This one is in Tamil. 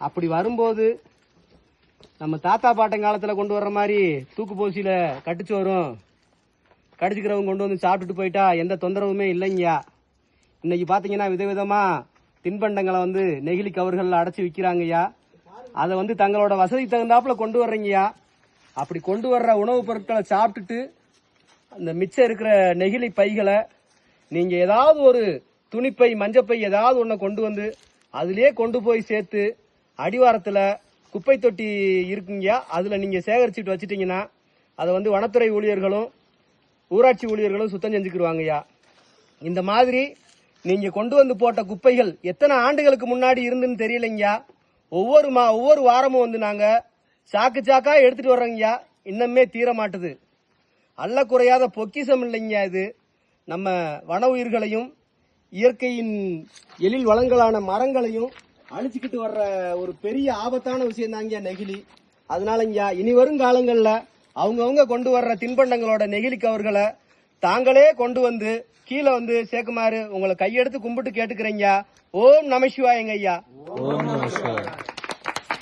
அப்படி வரும்போது நம்ம தாத்தா பாட்டங்காலத்தில் கொண்டு வர்ற மாதிரி தூக்கு போசியில் கட்டுச்சு வரும். கடிச்சுக்கிறவங்க கொண்டு வந்து சாப்பிட்டுட்டு போயிட்டா எந்த தொந்தரவுமே இல்லைங்கய்யா. இன்னைக்கு பார்த்தீங்கன்னா விதவிதமாக தின்பண்டங்களை வந்து நெகிழி கவர்களில் அடைச்சி விற்கிறாங்கய்யா அதை வந்து தங்களோட வசதிக்கு தகுந்தாப்புல கொண்டு வர்றீங்கய்யா. அப்படி கொண்டு வர்ற உணவுப் பொருட்களை சாப்பிட்டுட்டு அந்த மிச்சம் இருக்கிற நெகிழி பைகளை நீங்கள் ஏதாவது ஒரு துணிப்பை மஞ்சப்பை ஏதாவது ஒன்றை கொண்டு வந்து அதிலே கொண்டு போய் சேர்த்து அடிவாரத்தில் குப்பை தொட்டி இருக்குங்கய்யா அதில் நீங்கள் சேகரிச்சுட்டு வச்சுட்டிங்கன்னா அதை வந்து வனத்துறை ஊழியர்களும் ஊராட்சி ஊழியர்களும் சுத்தம் செஞ்சுக்கிடுவாங்கய்யா இந்த மாதிரி நீங்கள் கொண்டு வந்து போட்ட குப்பைகள் எத்தனை ஆண்டுகளுக்கு முன்னாடி இருந்துன்னு தெரியலைங்கய்யா. ஒவ்வொரு மா ஒவ்வொரு வாரமும் வந்து நாங்கள் சாக்கு சாக்கா எடுத்துகிட்டு வர்றோங்கய்யா. இன்னுமே தீர மாட்டுது. அல்ல குறையாத பொக்கிஷம் இல்லைங்க இது. நம்ம வன உயிர்களையும் இயற்கையின் எழில் வளங்களான மரங்களையும் அழிச்சுக்கிட்டு வர்ற ஒரு பெரிய ஆபத்தான விஷயம் தாங்க நெகிழி. அதனாலங்க இனி வரும் காலங்களில் அவங்கவுங்க கொண்டு வர்ற தின்பண்டங்களோட நெகிழி கவர்களை தாங்களே கொண்டு வந்து கீழே வந்து சேர்க்குமாறு உங்களை கையெடுத்து கும்பிட்டு கேட்டுக்கிறீங்க. ஓம் நம ஐயா. ஓம் நமசிவாய்